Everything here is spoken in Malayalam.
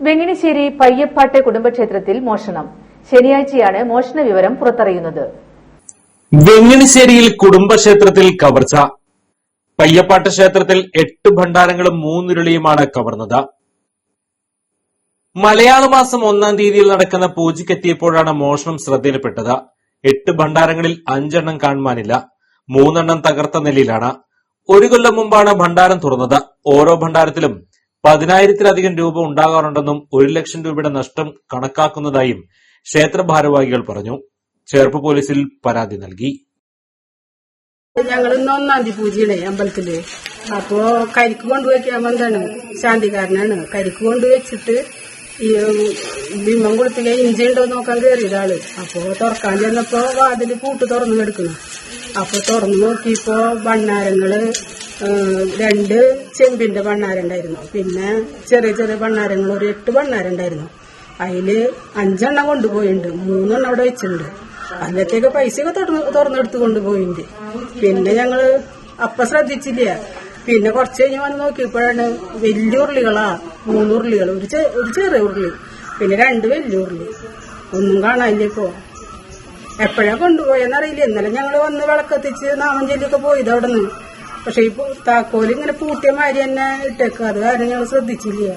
വെങ്ങിണിശ്ശേരി പയ്യപ്പാട്ടെ കുടുംബക്ഷേത്രത്തിൽ മോഷണം. ശനിയാഴ്ചയാണ് മോഷണ വിവരം പുറത്തറിയുന്നത്. വെങ്ങിനിശ്ശേരിയിൽ കുടുംബക്ഷേത്രത്തിൽ കവർച്ച. പയ്യപ്പാട്ട് ക്ഷേത്രത്തിൽ എട്ട് ഭണ്ഡാരങ്ങളും മൂന്നുരുളിയുമാണ് കവർന്നത്. മലയാള മാസം ഒന്നാം തീയതിയിൽ നടക്കുന്ന പൂജയ്ക്കെത്തിയപ്പോഴാണ് മോഷണം ശ്രദ്ധയിൽപ്പെട്ടത്. എട്ട് ഭണ്ഡാരങ്ങളിൽ അഞ്ചെണ്ണം കാണുവാനില്ല. മൂന്നെണ്ണം തകർത്ത നിലയിലാണ്. ഒരു കൊല്ലം മുമ്പാണ് ഭണ്ഡാരം തുറന്നത്. ഓരോ ഭണ്ഡാരത്തിലും പതിനായിരത്തിലധികം രൂപ ഉണ്ടാകാറുണ്ടെന്നും ഒരു ലക്ഷം രൂപയുടെ നഷ്ടം കണക്കാക്കുന്നതായും ക്ഷേത്ര ഭാരവാഹികൾ പറഞ്ഞു. ചേർപ്പ് പോലീസിൽ പരാതി നൽകി. ഞങ്ങൾ ഇന്ന് ഒന്നാം തീയതി പൂജയാണേ അമ്പലത്തിൽ. അപ്പോ കരിക്ക് കൊണ്ടുവയ്ക്കാൻ വന്നാണ് ശാന്തികാരനാണ്. കരിക്ക് കൊണ്ടുവച്ചിട്ട് ഈ ബിംബം കൊടുത്തില്ല ഇഞ്ചി ഉണ്ടോ നോക്കാൻ കയറിയത് ആൾ. അപ്പോ തുറക്കാൻ ചെന്നപ്പോ വാതിൽ പൂട്ട് തുറന്നു കിടക്കുന്നു. അപ്പൊ തുറന്നു നോക്കിയപ്പോ ഭണ്ണാരങ്ങൾ രണ്ട് ചെമ്പിന്റെ വണ്ണാരുണ്ടായിരുന്നു. പിന്നെ ചെറിയ ചെറിയ ഭണ്ണാരങ്ങൾ ഒരു എട്ട് വണ്ണാരുണ്ടായിരുന്നു. അതിൽ അഞ്ചെണ്ണം കൊണ്ടുപോയിട്ടുണ്ട് മൂന്നെണ്ണം അവിടെ വെച്ചിട്ടുണ്ട് അതിനകത്തേക്ക് പൈസയൊക്കെ തുറന്ന് തുറന്നെടുത്ത് കൊണ്ടുപോയിട്ടുണ്ട് പിന്നെ ഞങ്ങൾ അപ്പ ശ്രദ്ധിച്ചില്ല. പിന്നെ കുറച്ച് കഴിഞ്ഞ് വന്ന് നോക്കിയപ്പോഴാണ് വലിയ ഉരുളികളാ. മൂന്ന് ഉരുളികൾ ഒരു ഒരു ചെറിയ ഉരുളി. പിന്നെ രണ്ട് വലിയ ഉരുളി. ഒന്നും കാണാനില്ല എപ്പോഴാ കൊണ്ടുപോയെന്നറിയില്ല. ഇന്നലെ ഞങ്ങൾ വന്ന് വിളക്കെത്തിച്ച് നാമം ചൊല്ലിയൊക്കെ പോയത് അവിടെ നിന്ന് പക്ഷെ ഈ താക്കോൽ ഇങ്ങനെ പൂട്ടിയ മാതിരി തന്നെ ഇട്ടേക്കാറ് അത് ഞങ്ങൾ ശ്രദ്ധിച്ചില്ല.